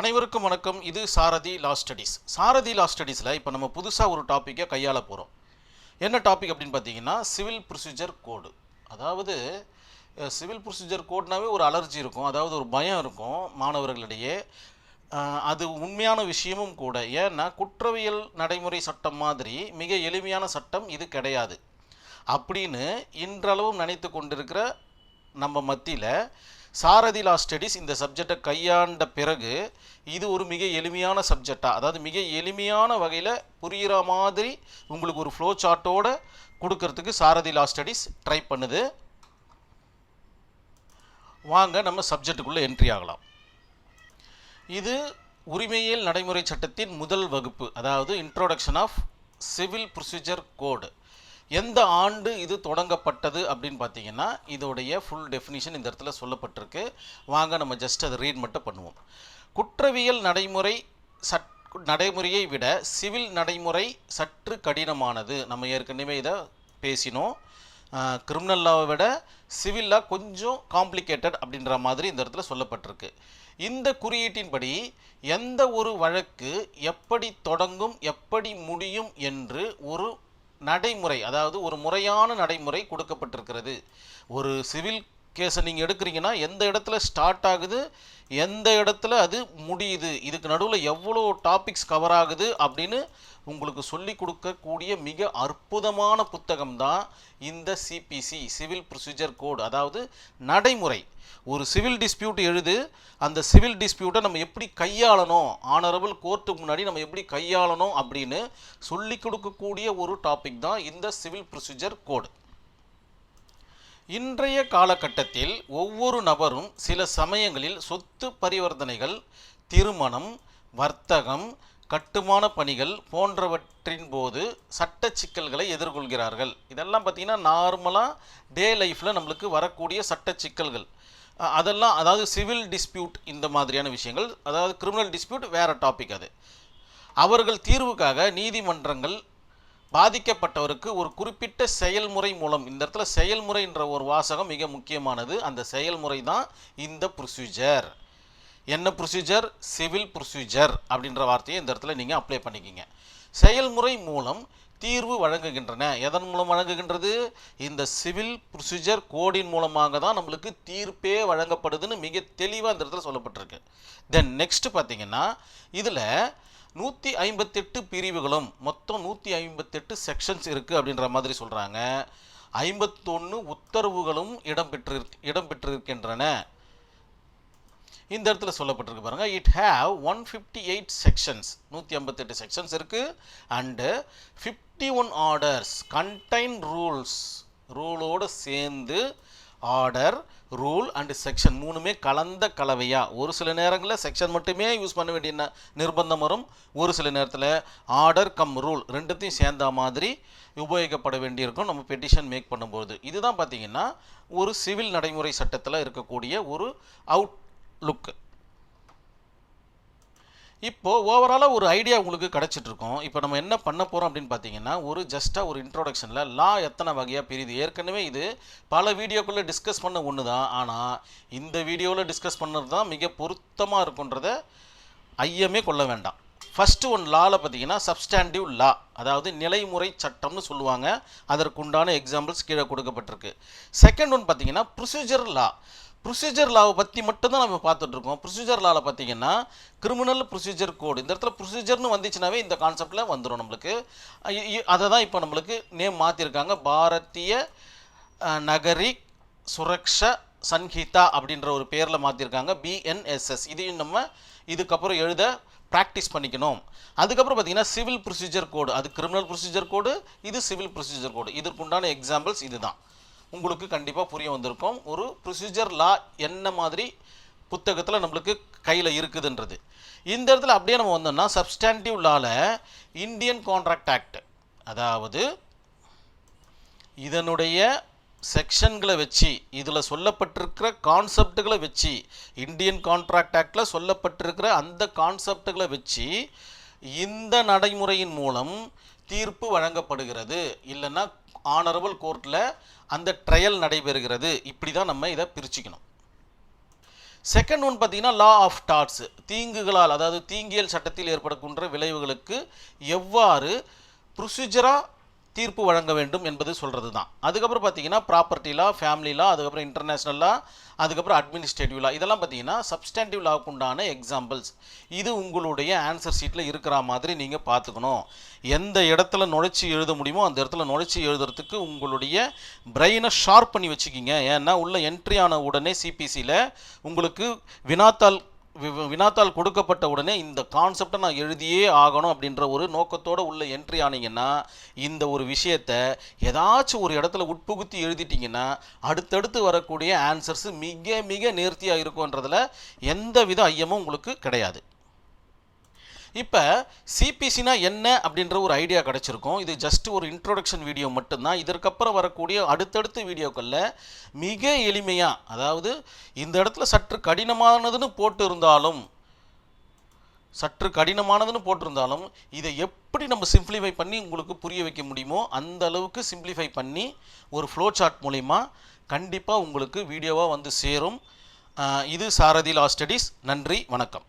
அனைவருக்கும் வணக்கம். இது சாரதி லா ஸ்டடீஸ் சாரதி லா ஸ்டடீஸில் இப்போ நம்ம புதுசாக ஒரு டாப்பிக்கை கையாள போகிறோம் என்ன டாபிக் அப்படின்னு பார்த்தீங்கன்னா சிவில் ப்ரொசீஜர் கோடு அதாவது சிவில் ப்ரொசீஜர் கோட்னாவே ஒரு அலர்ஜி இருக்கும். அதாவது ஒரு பயம் இருக்கும் மாணவர்களிடையே. அது உண்மையான விஷயமும் கூட. ஏன்னா குற்றவியல் நடைமுறை சட்டம் மாதிரி மிக எளிமையான சட்டம் இது கிடையாது. அப்படின்னு இன்றளவும் நினைத்து கொண்டிருக்கிற நம்ம மத்தியில் சாரதி லா ஸ்டடீஸ் இந்த சப்ஜெக்டை கையாண்ட பிறகு இது ஒரு மிக எளிமையான சப்ஜெக்டாக அதாவது மிக எளிமையான வகையில் புரிகிற மாதிரி உங்களுக்கு ஒரு ஃப்ளோ சார்ட்டோட கொடுக்கறதுக்கு சாரதி லா ஸ்டடீஸ் ட்ரை பண்ணுது. வாங்க நம்ம சப்ஜெக்டுக்குள்ளே என்ட்ரி ஆகலாம். இது உரிமையியல் நடைமுறை சட்டத்தின் முதல் வகுப்பு அதாவது introduction of civil procedure code எந்த ஆண்டு இது தொடங்கப்பட்டது அப்படின்னு பார்த்தீங்கன்னா இதோடைய ஃபுல் டெஃபினிஷன் இந்த இடத்துல சொல்லப்பட்டிருக்கு. வாங்க நம்ம ஜஸ்ட் அதை ரீட் மட்டும் பண்ணுவோம். குற்றவியல் நடைமுறை சட் நடைமுறையை விட சிவில் நடைமுறை சற்று கடினமானது. நம்ம ஏற்கனவே இதை பேசினோம். கிரிமினல் லாவை விட சிவில் லா கொஞ்சம் காம்ப்ளிகேட்டட் அப்படின்ற மாதிரி இந்த இடத்துல சொல்லப்பட்டிருக்கு. இந்த குறியீட்டின்படி எந்த ஒரு வழக்கு எப்படி தொடங்கும் எப்படி முடியும் என்று ஒரு நடைமுறை அதாவது ஒரு முறையான நடைமுறை கொடுக்கப்பட்டிருக்கிறது. ஒரு சிவில் கேஸை நீங்கள் எடுக்கிறீங்கன்னா எந்த இடத்துல ஸ்டார்ட் ஆகுது எந்த இடத்துல அது முடியுது இதுக்கு நடுவில் எவ்வளோ டாபிக்ஸ் கவர் ஆகுது அப்படின்னு உங்களுக்கு சொல்லி கொடுக்கக்கூடிய மிக அற்புதமான புத்தகம் தான் இந்த சிபிசி சிவில் ப்ரொசீஜர் கோட் அதாவது நடைமுறை. ஒரு சிவில் டிஸ்பியூட் எழுது அந்த சிவில் டிஸ்பியூட்டை நம்ம எப்படி கையாளணும்? ஆனரபிள் கோர்ட்டுக்கு முன்னாடி நம்ம எப்படி கையாளணும் அப்படின்னு சொல்லி கொடுக்கக்கூடிய ஒரு டாபிக் தான் இந்த சிவில் ப்ரொசீஜர் கோடு இன்றைய காலகட்டத்தில் ஒவ்வொரு நபரும் சில சமயங்களில் சொத்து பரிவர்த்தனைகள் திருமணம் வர்த்தகம் கட்டுமான பணிகள் போன்றவற்றின் போது சட்ட சிக்கல்களை எதிர்கொள்கிறார்கள். இதெல்லாம் பார்த்திங்கன்னா நார்மலாக டே லைஃப்பில் நம்மளுக்கு வரக்கூடிய சட்ட சிக்கல்கள். அதெல்லாம் அதாவது சிவில் டிஸ்பியூட் இந்த மாதிரியான விஷயங்கள் அதாவது கிரிமினல் டிஸ்பியூட் வேறு டாபிக் அது. அவர்கள் தீர்வுக்காக நீதிமன்றங்கள் பாதிக்கப்பட்டவருக்கு ஒரு குறிப்பிட்ட செயல்முறை மூலம் இந்த இடத்துல செயல்முறைன்ற ஒரு வாசகம் மிக முக்கியமானது. அந்த செயல்முறை தான் இந்த ப்ரொசீஜர் என்ன ப்ரொசீஜர் சிவில் ப்ரொசீஜர் அப்படின்ற வார்த்தையை இந்த இடத்துல நீங்கள் அப்ளை பண்ணிக்கிங்க. செயல்முறை மூலம் தீர்வு வழங்குகின்றன. எதன் மூலம் வழங்குகின்றது? இந்த சிவில் ப்ரொசீஜர் கோடின் மூலமாக தான் நம்மளுக்கு தீர்ப்பே வழங்கப்படுதுன்னு மிக தெளிவாக இந்த இடத்துல சொல்லப்பட்டிருக்கு. தென் நெக்ஸ்ட் பார்த்தீங்கன்னா இதில் நூற்றி ஐம்பத்தெட்டு பிரிவுகளும் மொத்தம் நூற்றி ஐம்பத்தெட்டு செக்ஷன்ஸ் இருக்குது அப்படின்ற மாதிரி சொல்கிறாங்க ஐம்பத்தொன்று உத்தரவுகளும் இடம்பெற்று இடம்பெற்றிருக்கின்றன இந்த இடத்துல சொல்லப்பட்டிருக்கு பாருங்க. It have one fifty eight sections நூற்றி ஐம்பத்தெட்டு செக்ஷன்ஸ் இருக்குது and fifty one orders contain rules ரூலோடு சேர்ந்து ஆர்டர் ரூல் அண்டு செக்ஷன் மூணுமே கலந்த கலவையாக ஒரு சில நேரங்களில் செக்ஷன் மட்டுமே யூஸ் பண்ண வேண்டிய ந- நிர்பந்தம் வரும். ஒரு சில நேரத்தில் ஆர்டர் கம் ரூல் ரெண்டுத்தையும் சேர்ந்த மாதிரி உபயோகிக்கப்பட வேண்டியிருக்கும். நம்ம பெட்டிஷன் மேக் பண்ணும்போது. இதுதான் பார்த்தீங்கன்னா ஒரு சிவில் நடைமுறை சட்டத்தில் இருக்கக்கூடிய ஒரு அவுட் லுக்கு இப்போ ஓவராலாக ஒரு ஐடியா உங்களுக்கு கிடச்சிட்டுருக்கும். இப்போ நம்ம என்ன பண்ண போகிறோம் அப்படின்னு பார்த்தீங்கன்னா ஒரு ஜஸ்ட்டாக ஒரு இன்ட்ரோடக்ஷனில் லா எத்தனை வகையாக பிரியுது? ஏற்கனவே இது பல வீடியோக்குள்ளே டிஸ்கஸ் பண்ண ஒன்று தான் ஆனால் இந்த வீடியோவில் டிஸ்கஸ் பண்ணது தான் மிக பொருத்தமாக இருக்குன்றத ஐயமே கொள்ள வேண்டாம். ஃபஸ்ட்டு ஒன் லாவில் பார்த்தீங்கன்னா சப்ஸ்டாண்டிவ் லா அதாவது நிலைமுறை சட்டம்னு சொல்லுவாங்க. அதற்குண்டான எக்ஸாம்பிள்ஸ் கீழே கொடுக்கப்பட்டிருக்கு. செகண்ட் ஒன் பார்த்தீங்கன்னா ப்ரொசீஜர் லா ப்ரொசீஜர் லாவை பற்றி மட்டும்தான் நம்ம பார்த்துட்ருக்கோம் ப்ரொசீஜர் லாவில் பார்த்தீங்கன்னா கிரிமினல் ப்ரொசீஜர் கோடு இந்த இடத்துல ப்ரொசீஜர்னு வந்துச்சுனாவே இந்த கான்செப்டில் வந்துடும் நம்மளுக்கு. அதை தான் இப்போ நம்மளுக்கு நேம் மாற்றிருக்காங்க பாரதிய நகரி சுரக்ஷ சன்ஹிதா அப்படின்ற ஒரு பேரில் மாற்றிருக்காங்க பிஎன்எஸ்எஸ் இதையும் நம்ம இதுக்கப்புறம் எழுத ப்ராக்டிஸ் பண்ணிக்கணும். அதுக்கப்புறம் பார்த்தீங்கன்னா சிவில் ப்ரொசீஜர் கோடு அது கிரிமினல் ப்ரொசீஜர் கோடு இது சிவில் ப்ரொசீஜர் கோடு இதற்குண்டான எக்ஸாம்பிள்ஸ் இதுதான். உங்களுக்கு கண்டிப்பாக புரிய வந்திருக்கும். ஒரு ப்ரொசீஜர் லா என்ன மாதிரி புத்தகத்தில் நம்மளுக்கு கையில் இருக்குதுன்றது. இந்த இடத்துல அப்படியே நம்ம வந்தோம்னா சப்ஸ்டாண்டிவ் லாவில் இந்தியன் கான்ட்ராக்ட் ஆக்ட் அதாவது இதனுடைய செக்ஷன்களை வச்சு இதில் சொல்லப்பட்டிருக்கிற கான்செப்டுகளை வச்சு இந்தியன் கான்ட்ராக்ட் ஆக்டில் சொல்லப்பட்டிருக்கிற அந்த கான்செப்டுகளை வச்சு இந்த நடைமுறையின் மூலம் தீர்ப்பு வழங்கப்படுகிறது. இல்லைன்னா ஆனரபிள் கோர்ட்டில் அந்த ட்ரையல் நடைபெறுகிறது. இப்படி தான் நம்ம இதை பிரிச்சுக்கணும். செகண்ட் ஒன் பார்த்தீங்கன்னா லா ஆஃப் டாட்ஸ் தீங்குகளால் அதாவது தீங்கியல் சட்டத்தில் ஏற்படக்கூடிய விளைவுகளுக்கு எவ்வாறு ப்ரொசீஜராக தீர்ப்பு வழங்க வேண்டும் என்பது சொல்கிறது தான் அதுக்கப்புறம் பார்த்தீங்கன்னா ப்ராப்பர்ட்டி லா ஃபேமிலி லா அதுக்கப்புறம் இன்டர்நேஷ்னல் லா அதுக்கப்புறம் அட்மினிஸ்ட்ரேட்டிவ் லா இதெல்லாம் பார்த்தீங்கன்னா சப்ஸ்டாண்டிவ் லாவுக்கு உண்டான எக்ஸாம்பிள்ஸ் இது உங்களுடைய ஆன்சர் ஷீட்டில் இருக்கிற மாதிரி நீங்கள் பார்த்துக்கணும் எந்த இடத்துல நுழைச்சி எழுத முடியுமோ அந்த இடத்துல நுழைச்சி எழுதுறதுக்கு உங்களுடைய பிரெயினை ஷார்ப் பண்ணி வச்சுக்கிங்க. ஏன்னா உள்ள என்ட்ரி ஆன உடனே சிபிசியில் உங்களுக்கு வினாத்தாள் வி- கொடுக்கப்பட்ட உடனே இந்த கான்செப்டை நான் எழுதியே ஆகணும் அப்படின்ற ஒரு நோக்கத்தோடு உள்ள என்ட்ரி ஆனீங்கன்னா இந்த ஒரு விஷயத்தை ஏதாச்சும் ஒரு இடத்துல உட்புகுத்தி எழுதிட்டீங்கன்னா அடுத்தடுத்து வரக்கூடிய ஆன்சர்ஸ் மிக மிக நேர்த்தியாக இருக்கும்ன்றதில் எந்த வித ஐயமும் உங்களுக்கு கிடையாது. இப்போ சிபிசினா என்ன அப்படின்ற ஒரு ஐடியா கிடச்சிருக்கும். இது ஜஸ்ட் ஒரு இன்ட்ரோடக்ஷன் வீடியோ மட்டும்தான். இதற்கப்புறம் வரக்கூடிய அடுத்தடுத்த வீடியோக்களில் மிக எளிமையாக அதாவது இந்த இடத்துல சற்று கடினமானதுன்னு போட்டு இருந்தாலும் சற்று கடினமானதுன்னு போட்டிருந்தாலும் இதை எப்படி நம்ம சிம்பிளிஃபை பண்ணி உங்களுக்கு புரிய வைக்க முடியுமோ அந்த அளவுக்கு சிம்பிளிஃபை பண்ணி ஒரு ஃப்ளோ சார்ட் மூலிமா கண்டிப்பாக உங்களுக்கு வீடியோவாக வந்து சேரும். இது சாரதி லா ஸ்டடீஸ் நன்றி வணக்கம்.